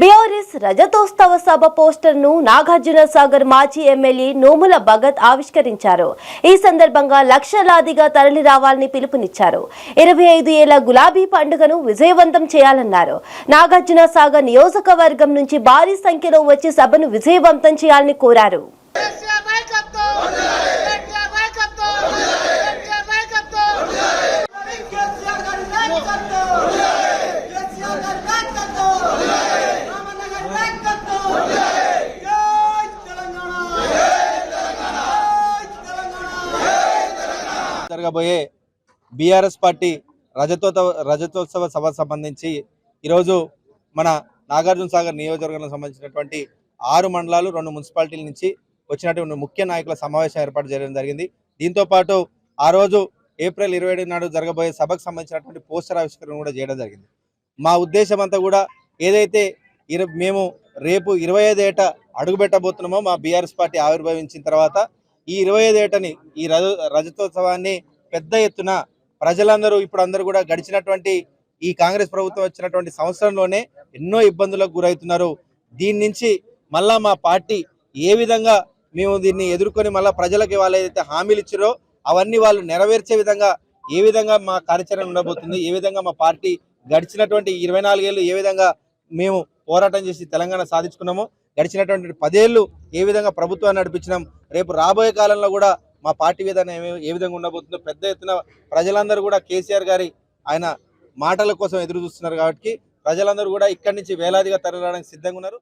BRS రజతోత్సవ సభ పోస్టర్ను నాగార్జున సాగర్ మాజీ MLA Nomula Bhagat ఆవిష్కరించారు. ఈ సందర్భంగా లక్షలాదిగా తరలి రావాలని పిలుపునిచ్చారు. ఇరవై ఐదు ఏళ్ళ గులాబీ పండుగను విజయవంతం చేయాలన్నారు. నాగార్జున సాగర్ నియోజకవర్గం నుంచి భారీ సంఖ్యలో వచ్చి సభను విజయవంతం చేయాలని కోరారు కేసీఆర్ నాయకత్వం కేటీఆర్ నాయకత్వం కేటీఆర్ నాయకత్వం కేసీఆర్ గారి నాయకత్వం కేసీఆర్ గారి నాయకత్వం రామన్న గారి నాయకత్వం జై తెలంగాణ జై తెలంగాణ జరగబోయే బీఆర్ఎస్ పార్టీ రజతోత్సవ రజతోత్సవ సభ సంబంధించి ఈరోజు మన నాగార్జున సాగర్ నియోజకవర్గానికి సంబంధించినటువంటి ఆరు మండలాలు రెండు మున్సిపాలిటీల నుంచి వచ్చినటువంటి ముఖ్య నాయకుల సమావేశం ఏర్పాటు చేయడం జరిగింది. దీంతో పాటు ఆ రోజు ఏప్రిల్ ఇరవై ఏడు నాడు జరగబోయే సభకు సంబంధించినటువంటి పోస్టర్ ఆవిష్కరణ కూడా చేయడం జరిగింది. మా ఉద్దేశం అంతా కూడా ఏదైతే మేము రేపు ఇరవై ఐదు ఏట అడుగుపెట్టబోతున్నామో మా బీఆర్ఎస్ పార్టీ ఆవిర్భవించిన తర్వాత ఈ ఇరవై ఐదు ఏటని ఈ రజ రజతోత్సవాన్ని పెద్ద ఎత్తున ప్రజలందరూ ఇప్పుడు అందరూ కూడా గడిచినటువంటి ఈ కాంగ్రెస్ ప్రభుత్వం వచ్చినటువంటి సంవత్సరంలోనే ఎన్నో ఇబ్బందులకు గురవుతున్నారు. దీని నుంచి మళ్ళా మా పార్టీ ఏ విధంగా మేము దీన్ని ఎదుర్కొని మళ్ళీ ప్రజలకు వాళ్ళు ఏదైతే హామీలు ఇచ్చారో అవన్నీ వాళ్ళు నెరవేర్చే విధంగా ఏ విధంగా మా కార్యాచరణ ఉండబోతుంది ఏ విధంగా మా పార్టీ గడిచినటువంటి ఇరవై నాలుగేళ్ళు ఏ విధంగా మేము పోరాటం చేసి తెలంగాణ సాధించుకున్నామో గడిచినటువంటి పదేళ్ళు ఏ విధంగా ప్రభుత్వాన్ని నడిపించినాం రేపు రాబోయే కాలంలో కూడా మా పార్టీ విధానం ఏ- ఏ విధంగా ఉండబోతుందో పెద్ద ఎత్తున ప్రజలందరూ కూడా కేసీఆర్ గారి ఆయన మాటల కోసం ఎదురు చూస్తున్నారు కాబట్టి ప్రజలందరూ కూడా ఇక్కడి నుంచి వేలాదిగా తరలిరావడానికి సిద్ధంగా ఉన్నారు.